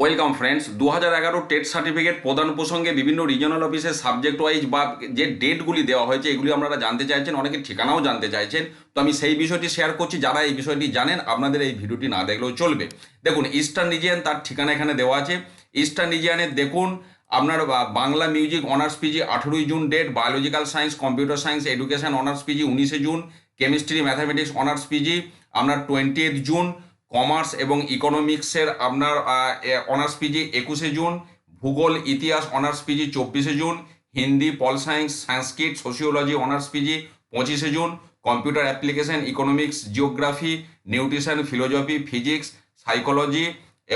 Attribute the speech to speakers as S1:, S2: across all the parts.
S1: Welcome friends দু হাজার এগারো টেট সার্টিফিকেট প্রদান প্রসঙ্গে বিভিন্ন রিজনাল অফিসে সাবজেক্ট ওয়াইজ বা যে ডেটগুলি দেওয়া হয়েছে, এগুলি আপনারা জানতে চাইছেন, অনেকে ঠিকানাও জানতে চাইছেন। তো আমি সেই বিষয়টি শেয়ার করছি, যারা এই বিষয়টি জানেন, আপনাদের এই ভিডিওটি না দেখলেও চলবে। দেখুন ইস্টার্ন রিজিয়ান তার ঠিকানা এখানে দেওয়া আছে। ইস্টার্ন রিজিয়ানে দেখুন, আপনার বাংলা মিউজিক অনার্স পিজি আঠেরোই June date biological science computer science education honours PG উনিশে June chemistry mathematics honours PG আপনার টোয়েন্টি জুন। কমার্স এবং ইকোনমিক্সের আপনার অনার্স পিজি একুশে জুন, ভূগোল, ইতিহাস অনার্স পিজি চব্বিশে June, Hindi, pol science, Sanskrit sociology honours PG পঁচিশে June computer application economics geography nutrition philosophy physics psychology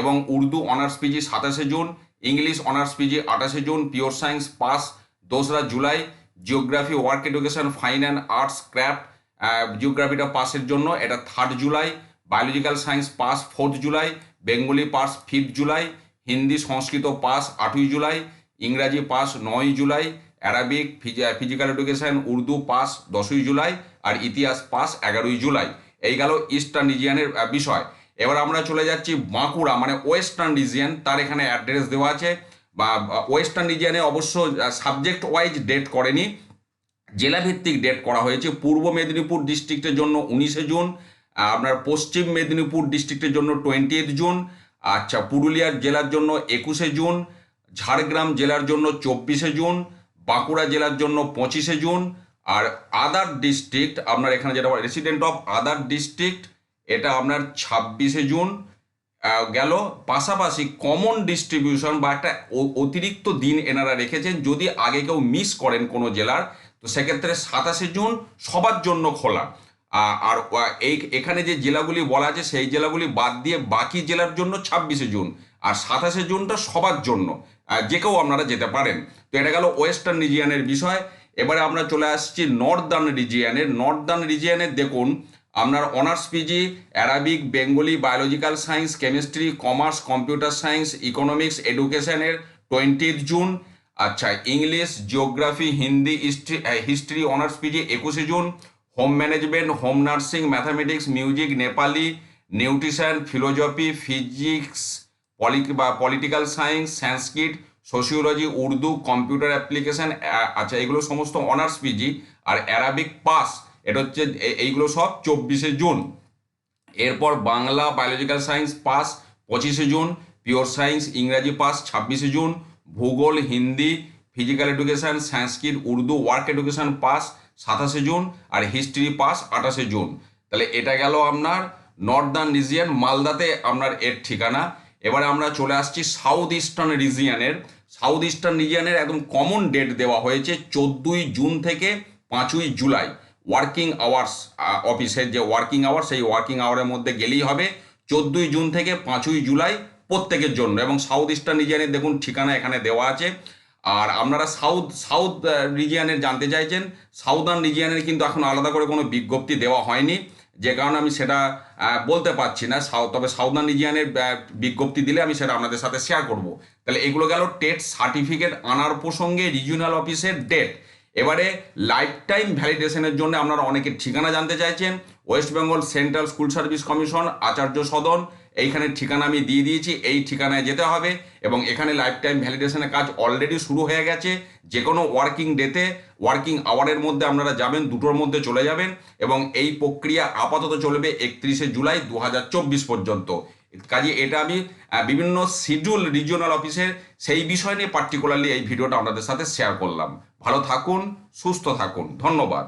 S1: এবং উর্দু অনার্স পিজি সাতাশে জুন, ইংলিশ অনার্স পিজি আঠাশে জুন পিওর সায়েন্স পাস দোসরা July geography work education fine and arts craft জিওগ্রাফিটা পাসের জন্য, এটা third July biological science pass fourth July Bengali pass fifth July Hindi Sanskrit pass আটই July ইংরাজি pass নয় July Arabic physical education Urdu pass দশই July আর ইতিহাস pass এগারোই জুলাই এই গেল ইস্টার্ন রিজিয়ানের বিষয়। এবার আমরা চলে যাচ্ছি বাঁকুড়া মানে ওয়েস্টার্ন রিজিয়ান তার এখানে অ্যাড্রেস দেওয়া আছে। বা ওয়েস্টার্ন রিজিয়ানে অবশ্য সাবজেক্ট ওয়াইজ ডেট করেনি। জেলাভিত্তিক ডেট করা হয়েছে। পূর্ব মেদিনীপুর ডিস্ট্রিক্টের জন্য উনিশে জুন আপনার পশ্চিম মেদিনীপুর ডিস্ট্রিক্টের জন্য টোয়েন্টি জুন আচ্ছা পুরুলিয়ার জেলার জন্য একুশে জুন, ঝাড়গ্রাম জেলার জন্য চব্বিশে জুন, বাঁকুড়া জেলার জন্য পঁচিশে জুন, আর আদার ডিস্ট্রিক্ট আপনার এখানে যেটা রেসিডেন্ট অফ আদার ডিস্ট্রিক্ট এটা আপনার ছাব্বিশে জুন গেল। পাশাপাশি কমন ডিস্ট্রিবিউশন বা একটা অতিরিক্ত দিন এনারা রেখেছেন, যদি আগে কেউ মিস করেন কোনো জেলার, তো সেক্ষেত্রে সাতাশে জুন সবার জন্য খোলা। আর এই এখানে যে জেলাগুলি বলা আছে, সেই জেলাগুলি বাদ দিয়ে বাকি জেলার জন্য ছাব্বিশে জুন আর সাতাশে জুনটা সবার জন্য। যে কেউ আপনারা যেতে পারেন। তো এটা গেল ওয়েস্টার্ন রিজিয়ানের বিষয়। এবারে আমরা চলে আসছি নর্দার্ন রিজিয়ানের। নর্দার্ন রিজিয়ানের দেখুন, আপনার honours PG Arabic, Bengali, biological science, chemistry, commerce, computer science, economics, এডুকেশনের টোয়েন্টি জুন। আচ্ছা English, geography, Hindi, history honours PG একুশে June. Home management home nursing mathematics music Nepali nutrition philosophy physics poli বা political science Sanskrit sociology Urdu computer application আচ্ছা এগুলো সমস্ত honours PG আর Arabic pass এটা হচ্ছে এইগুলো সব চব্বিশে জুন। এরপর বাংলা বায়োলজিক্যাল সায়েন্স পাস পঁচিশে জুন পিওর সায়েন্স ইংরাজি পাস ছাব্বিশে জুন, ভূগোল, Hindi physical education Sanskrit Urdu work education pass সাতাশে জুন আর হিস্ট্রি পাস আঠাশে জুন। তাহলে এটা গেল আপনার নর্দার্ন রিজিয়ান মালদাতে আপনার এর ঠিকানা। এবারে আমরা চলে আসছি সাউথ ইস্টার্ন রিজিয়ানের সাউথ ইস্টার্ন রিজিয়ানের একদম কমন ডেট দেওয়া হয়েছে চোদ্দোই জুন থেকে পাঁচই জুলাই। ওয়ার্কিং আওয়ার্স অফিসের যে ওয়ার্কিং আওয়ার সেই ওয়ার্কিং আওয়ারের মধ্যে গেলেই হবে। চোদ্দোই জুন থেকে পাঁচই জুলাই প্রত্যেকের জন্য। এবং সাউথ ইস্টার্ন রিজিয়ানের দেখুন ঠিকানা এখানে দেওয়া আছে। আর আপনারা সাউথ সাউথ রিজিয়ানের জানতে চাইছেন সাউদার্ন রিজিয়ানের কিন্তু এখন আলাদা করে কোনো বিজ্ঞপ্তি দেওয়া হয়নি। যে কারণে আমি সেটা বলতে পারছি না তবে সাউদার্ন রিজিয়ানের বিজ্ঞপ্তি দিলে আমি সেটা আপনাদের সাথে শেয়ার করব। তাহলে এগুলো গেল টেট সার্টিফিকেট আনার প্রসঙ্গে রিজিওনাল অফিসের ডেট এবারে লাইফ টাইম ভ্যালিডেশনের জন্য আপনারা অনেকের ঠিকানা জানতে চাইছেন west Bengal central school service commission Acharya Sadan এইখানে ঠিকানা আমি দিয়ে দিয়েছি, এই ঠিকানায় যেতে হবে এবং এখানে লাইফ টাইম ভ্যালিডেশনের কাজ অলরেডি শুরু হয়ে গেছে। যে কোনো ওয়ার্কিং ডেতে ওয়ার্কিং আওয়ারের মধ্যে আপনারা যাবেন, দুটোর মধ্যে চলে যাবেন এবং এই প্রক্রিয়া আপাতত চলবে একত্রিশে জুলাই দু হাজার চব্বিশ পর্যন্ত। কাজে এটা আমি বিভিন্ন শিডিউল রিজিওনাল অফিসের সেই বিষয় নিয়ে পার্টিকুলারলি এই ভিডিওটা আপনাদের সাথে শেয়ার করলাম। ভালো থাকুন, সুস্থ থাকুন। ধন্যবাদ।